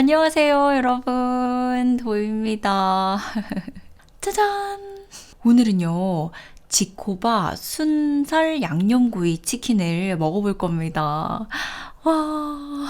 안녕하세요, 여러분. 도입니다. 짜잔! 오늘은요, 지코바 순살 양념구이 치킨을 먹어볼 겁니다. 와.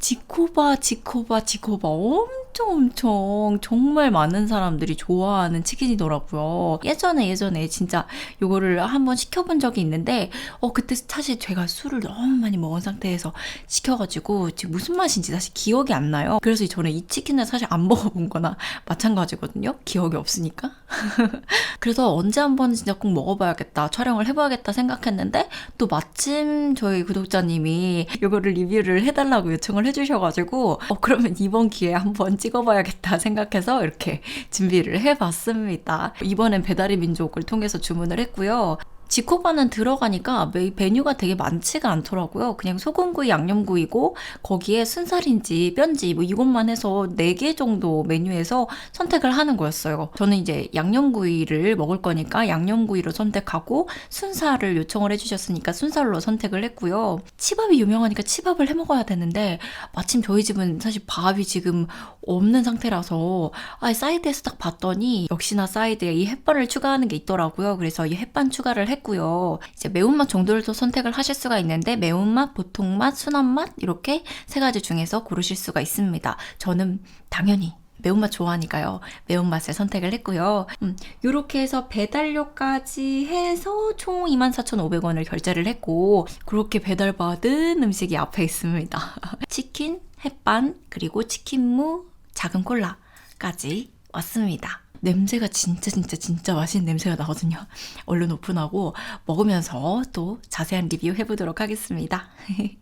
지코바, 지코바, 지코바 엄청 엄청 정말 많은 사람들이 좋아하는 치킨이더라고요. 예전에 예전에 진짜 요거를 한번 시켜본 적이 있는데 어 그때 사실 제가 술을 너무 많이 먹은 상태에서 시켜가지고 지금 무슨 맛인지 사실 기억이 안 나요. 그래서 저는 이 치킨을 사실 안 먹어본 거나 마찬가지거든요. 기억이 없으니까. 그래서 언제 한번 진짜 꼭 먹어봐야겠다, 촬영을 해봐야겠다 생각했는데 또 마침 저희 구독자님이 이거를 리뷰를 해달라고 요청을 해주셔가지고 어 그러면 이번 기회에 한번 찍어봐야겠다 생각해서 이렇게 준비를 해봤습니다. 이번엔 배달의 민족을 통해서 주문을 했고요. 지코바는 들어가니까 메- 메뉴가 되게 많지가 않더라고요. 그냥 소금구이, 양념구이고 거기에 순살인지 뼈인지 뭐 이것만 해서 4개 정도 메뉴에서 선택을 하는 거였어요. 저는 이제 양념구이를 먹을 거니까 양념구이로 선택하고 순살을 요청을 해주셨으니까 순살로 선택을 했고요. 치밥이 유명하니까 치밥을 해 먹어야 되는데 마침 저희 집은 사실 밥이 지금 없는 상태라서 아 사이드에서 딱 봤더니 역시나 사이드에 이 햇반을 추가하는 게 있더라고요. 그래서 이 햇반 추가를 했 고요. 이제 매운맛 정도를 또 선택을 하실 수가 있는데 매운맛, 보통맛, 순한맛 이렇게 세 가지 중에서 고르실 수가 있습니다. 저는 당연히 매운맛 좋아하니까요. 매운맛을 선택을 했고요. 음, 요렇게 해서 배달료까지 해서 총 24,500원을 결제를 했고 그렇게 배달받은 음식이 앞에 있습니다. 치킨, 햇반, 그리고 치킨무, 작은 콜라까지 왔습니다. 냄새가 진짜 진짜 진짜 맛있는 냄새가 나거든요. 얼른 오픈하고 먹으면서 또 자세한 리뷰 해보도록 하겠습니다.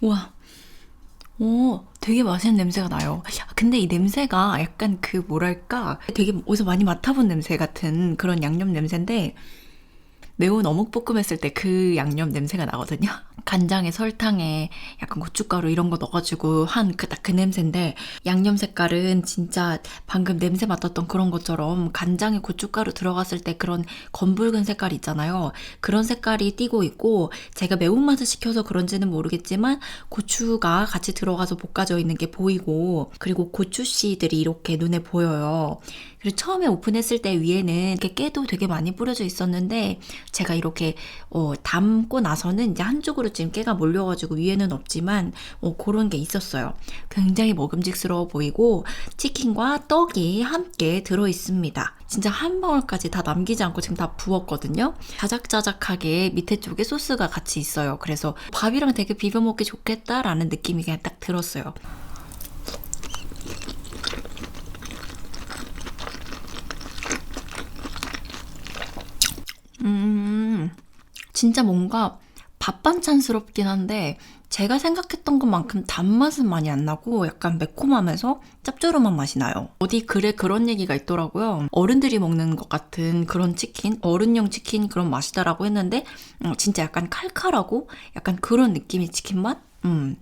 우와. 오, 되게 맛있는 냄새가 나요. 근데 이 냄새가 약간 그 뭐랄까 되게 어디서 많이 맡아본 냄새 같은 그런 양념 냄새인데 매운 어묵 볶음 했을 때 그 양념 냄새가 나거든요. 간장에 설탕에 약간 고춧가루 이런 거 넣어가지고 한 그딱그 냄새인데 양념 색깔은 진짜 방금 냄새 맡았던 그런 것처럼 간장에 고춧가루 들어갔을 때 그런 검붉은 색깔 있잖아요. 그런 색깔이 띄고 있고 제가 매운맛을 시켜서 그런지는 모르겠지만 고추가 같이 들어가서 볶아져 있는 게 보이고 그리고 고추 씨들이 이렇게 눈에 보여요. 그리고 처음에 오픈했을 때 위에는 이렇게 깨도 되게 많이 뿌려져 있었는데 제가 이렇게 어, 담고 나서는 이제 한쪽으로 지금 깨가 몰려가지고 위에는 없지만 어, 그런 게 있었어요. 굉장히 먹음직스러워 보이고 치킨과 떡이 함께 들어 있습니다. 진짜 한 방울까지 다 남기지 않고 지금 다 부었거든요. 자작자작하게 밑에 쪽에 소스가 같이 있어요. 그래서 밥이랑 되게 비벼 먹기 좋겠다라는 느낌이 그냥 딱 들었어요. 음, 진짜 뭔가 밥 반찬스럽긴 한데 제가 생각했던 것만큼 단맛은 많이 안 나고 약간 매콤하면서 짭조름한 맛이 나요. 어디 글에 그런 얘기가 있더라고요. 어른들이 먹는 것 같은 그런 치킨, 어른용 치킨 그런 맛이다라고 했는데 음, 진짜 약간 칼칼하고 약간 그런 느낌의 치킨 맛? 음.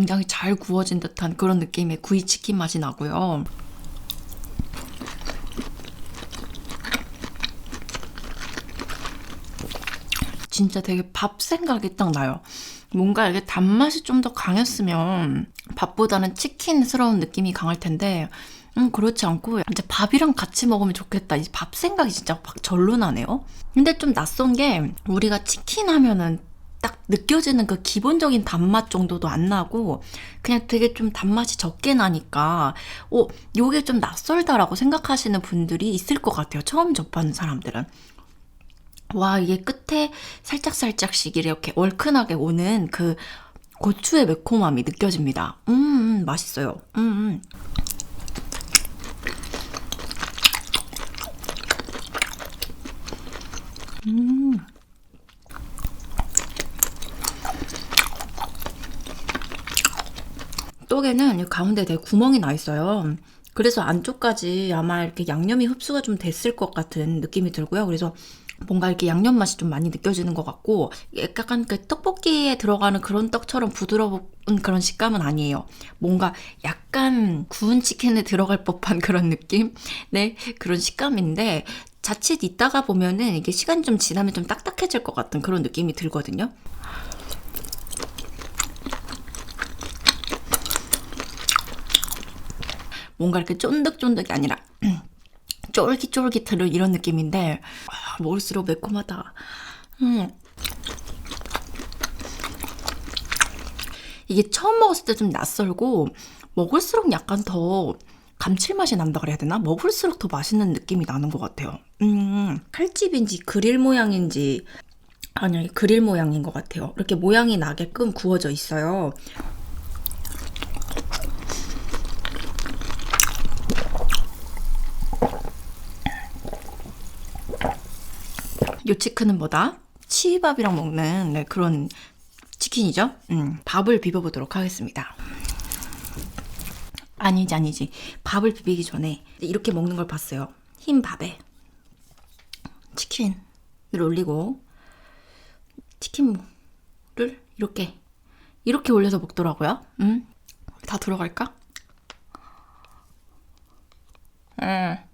굉장히 잘 구워진 듯한 그런 느낌의 구이 치킨 맛이 나고요. 진짜 되게 밥 생각이 딱 나요. 뭔가 이게 단맛이 좀 더 강했으면 밥보다는 치킨스러운 느낌이 강할 텐데, 음, 그렇지 않고, 이제 밥이랑 같이 먹으면 좋겠다. 이 밥 생각이 진짜 막 절로 나네요. 근데 좀 낯선 게, 우리가 치킨 하면은 딱 느껴지는 그 기본적인 단맛 정도도 안 나고 그냥 되게 좀 단맛이 적게 나니까 어 요게 좀 낯설다라고 생각하시는 분들이 있을 것 같아요. 처음 접하는 사람들은. 와 이게 끝에 살짝살짝씩 이렇게 얼큰하게 오는 그 고추의 매콤함이 느껴집니다. 음, 음 맛있어요. 음, 음. 음. 이 가운데 되게 구멍이 나 있어요. 그래서 안쪽까지 아마 이렇게 양념이 흡수가 좀 됐을 것 같은 느낌이 들고요. 그래서 뭔가 이렇게 양념 맛이 좀 많이 느껴지는 것 같고 약간 그 떡볶이에 들어가는 그런 떡처럼 부드러운 그런 식감은 아니에요. 뭔가 약간 구운 치킨에 들어갈 법한 그런 느낌? 네, 그런 식감인데 자칫 있다가 보면은 이게 시간이 좀 지나면 좀 딱딱해질 것 같은 그런 느낌이 들거든요. 뭔가 이렇게 쫀득쫀득이 아니라 쫄깃쫄깃한 이런 느낌인데 아, 먹을수록 매콤하다. 음. 이게 처음 먹었을 때 좀 낯설고 먹을수록 약간 더 감칠맛이 난다 그래야 되나? 먹을수록 더 맛있는 느낌이 나는 것 같아요. 음, 칼집인지 그릴 모양인지 아니요, 그릴 모양인 것 같아요. 이렇게 모양이 나게끔 구워져 있어요. 요 치킨은 뭐다? 치밥이랑 먹는 네, 그런 치킨이죠. 음, 밥을 비벼보도록 하겠습니다. 아니지 아니지 밥을 비비기 전에 이렇게 먹는 걸 봤어요. 흰 밥에 치킨을 올리고 치킨무를 이렇게 이렇게 올려서 먹더라고요. 음, 다 들어갈까? 음.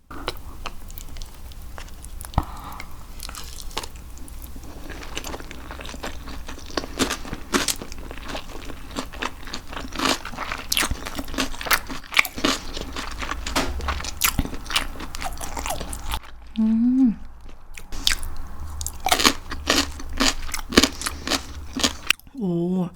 오,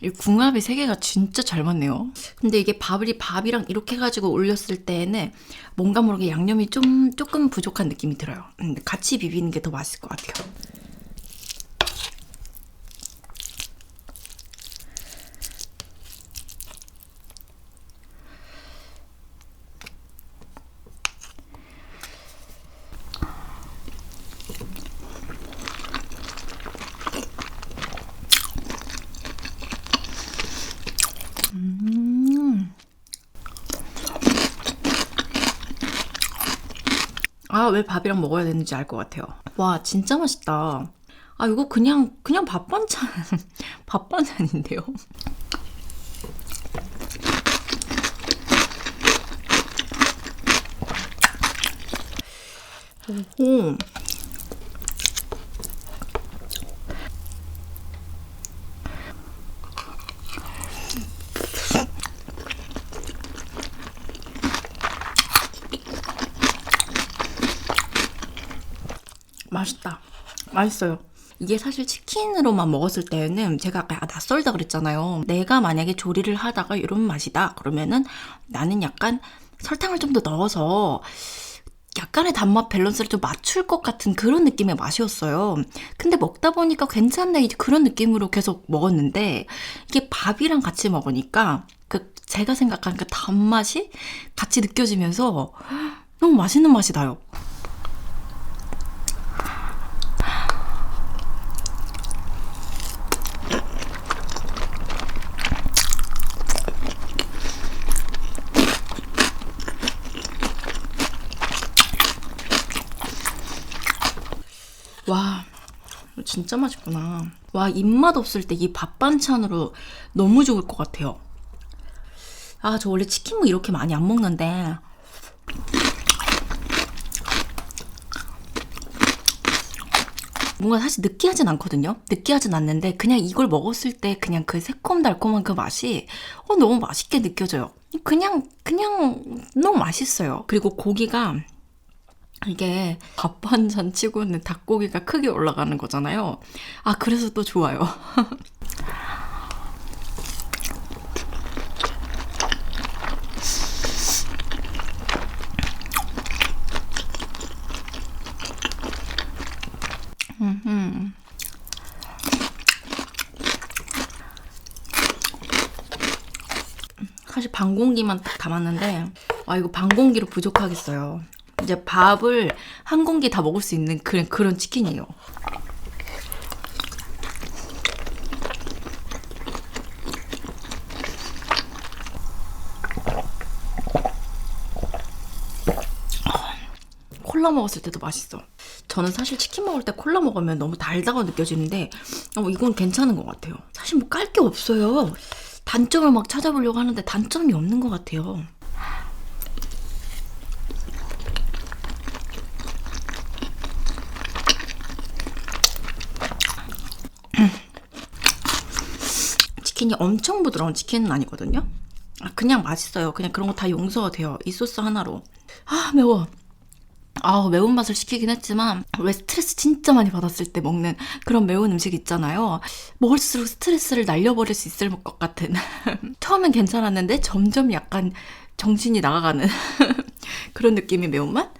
이 궁합이 세 개가 진짜 잘 맞네요. 근데 이게 밥이 밥이랑 이렇게 해가지고 올렸을 때에는 뭔가 모르게 양념이 좀 조금 부족한 느낌이 들어요. 근데 같이 비비는 게 더 맛있을 것 같아요. 아, 왜 밥이랑 먹어야 되는지 알 것 같아요. 와, 진짜 맛있다. 아, 이거 그냥, 그냥 밥 반찬, 밥 반찬인데요? 오. 맛있다. 맛있어요. 이게 사실 치킨으로만 먹었을 때는 제가 아까 낯설다 그랬잖아요. 내가 만약에 조리를 하다가 이런 맛이다. 그러면은 나는 약간 설탕을 좀 더 넣어서 약간의 단맛 밸런스를 좀 맞출 것 같은 그런 느낌의 맛이었어요. 근데 먹다 보니까 괜찮네. 이제 그런 느낌으로 계속 먹었는데 이게 밥이랑 같이 먹으니까 그 제가 생각한 그 단맛이 같이 느껴지면서 너무 맛있는 맛이 나요. 와, 진짜 맛있구나. 와, 입맛 없을 때 이 밥 반찬으로 너무 좋을 것 같아요. 아, 저 원래 치킨무 이렇게 많이 안 먹는데. 뭔가 사실 느끼하진 않거든요. 느끼하진 않는데 그냥 이걸 먹었을 때 그냥 그 새콤달콤한 그 맛이 어, 너무 맛있게 느껴져요. 그냥 그냥 너무 맛있어요. 그리고 고기가 이게 밥 반찬 치고는 닭고기가 크게 올라가는 거잖아요. 아, 그래서 또 좋아요. 사실 반 공기만 딱 담았는데 아 이거 반 공기로 부족하겠어요. 이제 밥을 한 공기 다 먹을 수 있는 그런 그런 치킨이에요. 콜라 먹었을 때도 맛있어. 저는 사실 치킨 먹을 때 콜라 먹으면 너무 달다고 느껴지는데 어, 이건 괜찮은 것 같아요. 사실 뭐 깔 게 없어요. 단점을 막 찾아보려고 하는데 단점이 없는 것 같아요. 치킨이 엄청 부드러운 치킨은 아니거든요. 아, 그냥 맛있어요. 그냥 그런 거 다 용서가 돼요. 이 소스 하나로. 아 매워. 아 매운맛을 시키긴 했지만 왜 스트레스 진짜 많이 받았을 때 먹는 그런 매운 음식 있잖아요. 먹을수록 스트레스를 날려버릴 수 있을 것 같은. 처음엔 괜찮았는데 점점 약간 정신이 나가가는 그런 느낌의 매운맛?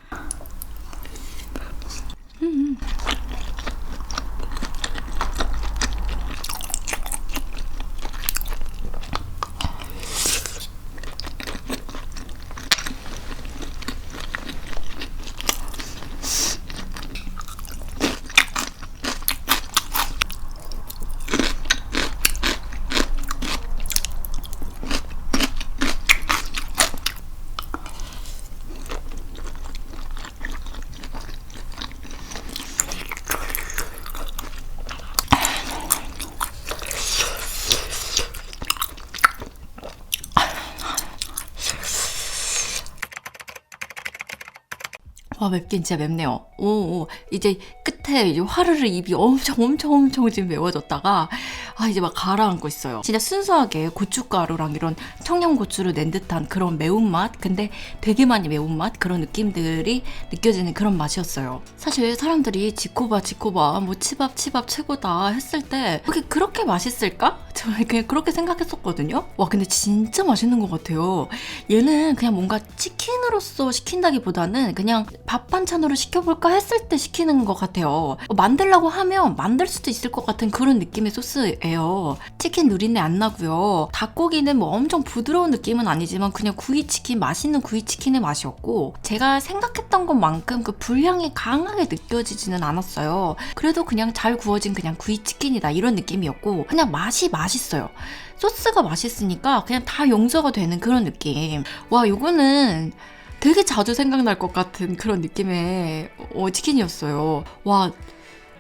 와 맵긴 진짜 맵네요. 오, 오 이제 끝에 이제 화르르 입이 엄청 엄청 엄청 지금 매워졌다가 아 이제 막 가라앉고 있어요. 진짜 순수하게 고춧가루랑 이런 청양고추를 낸 듯한 그런 매운맛 근데 되게 많이 매운맛 그런 느낌들이 느껴지는 그런 맛이었어요. 사실 사람들이 지코바 지코바 뭐 치밥 치밥 최고다 했을 때 그게 그렇게 맛있을까? 저는 그냥 그렇게 생각했었거든요. 와 근데 진짜 맛있는 것 같아요. 얘는 그냥 뭔가 치킨으로서 시킨다기보다는 그냥 밥 반찬으로 시켜볼까 했을 때 시키는 것 같아요. 어, 만들라고 하면 만들 수도 있을 것 같은 그런 느낌의 소스예요. 치킨 누린내 안 나고요. 닭고기는 뭐 엄청 부드러운 느낌은 아니지만 그냥 구이 치킨 맛있는 구이 치킨의 맛이었고 제가 생각했던 것만큼 그 불향이 강하게 느껴지지는 않았어요. 그래도 그냥 잘 구워진 그냥 구이 치킨이다 이런 느낌이었고 그냥 맛이 맛 있어요. 소스가 맛있으니까 그냥 다 용서가 되는 그런 느낌. 와, 요거는 되게 자주 생각날 것 같은 그런 느낌의 어, 치킨이었어요. 와,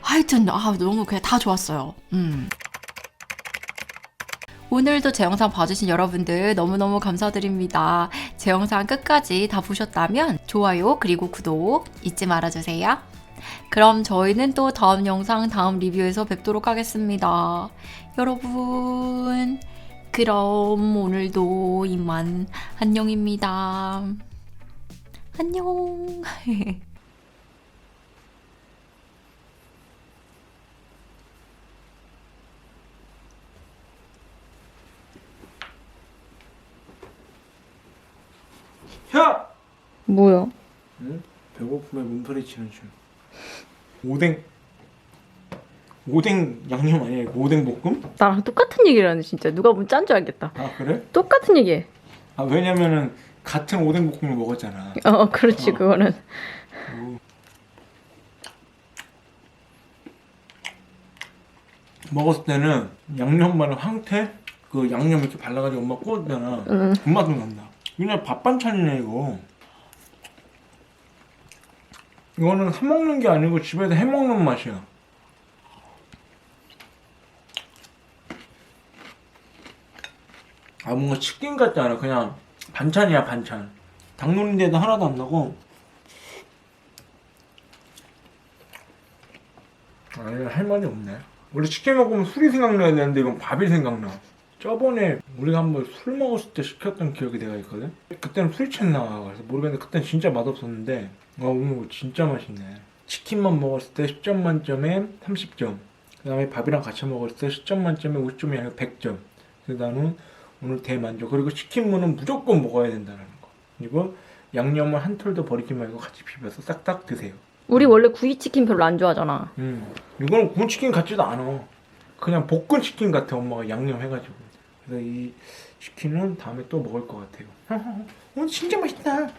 하여튼, 아, 너무 그냥 다 좋았어요. 음. 오늘도 제 영상 봐주신 여러분들 너무너무 감사드립니다. 제 영상 끝까지 다 보셨다면 좋아요 그리고 구독 잊지 말아주세요. 그럼 저희는 또 다음 영상 다음 리뷰에서 뵙도록 하겠습니다. 여러분 그럼 오늘도 이만 안녕입니다. 안녕. 야! 뭐야? 응? 배고픔에 몸서리 치는 중. 오뎅 오뎅 양념 아니야 이거 오뎅 볶음? 나랑 똑같은 얘기를 하네 진짜 누가 보면 짠 줄 알겠다 아 그래? 똑같은 얘기해 아 왜냐면은 같은 오뎅 볶음을 먹었잖아. 어 그렇지 어. 그거는 먹었을 때는 양념만은 황태 그 양념 이렇게 발라가지고 엄마 구웠잖아. 응. 그 맛도 난다. 그냥 밥 반찬이네 이거. 이거는 사 먹는 게 아니고 집에서 해 먹는 맛이야. 아 뭔가 치킨 같지 않아. 그냥 반찬이야 반찬. 닭노린데도 하나도 안 나고. 아니 할 말이 없네. 원래 치킨 먹으면 술이 생각나야 되는데 이건 밥이 생각나. 저번에 우리가 한번 술 먹었을 때 시켰던 기억이 내가 있거든. 그때는 술이 챘나 그래서 모르겠는데 그때는 진짜 맛없었는데 아 오늘 진짜 맛있네. 치킨만 먹었을 때 10점 만점에 30점. 그 다음에 밥이랑 같이 먹었을 때 10점 만점에 50점이 아니라 100점. 그래서 나는 오늘 대만족. 그리고 치킨무는 무조건 먹어야 된다는 거. 그리고 양념을 한 톨도 버리지 말고 같이 비벼서 싹싹 드세요. 우리 원래 구이 치킨 별로 안 좋아하잖아 음. 이거는 구운 치킨 같지도 않아. 그냥 볶은 치킨 같아 엄마가 양념 해가지고. 그래서 이 치킨은 다음에 또 먹을 것 같아요. 오늘 진짜 맛있다.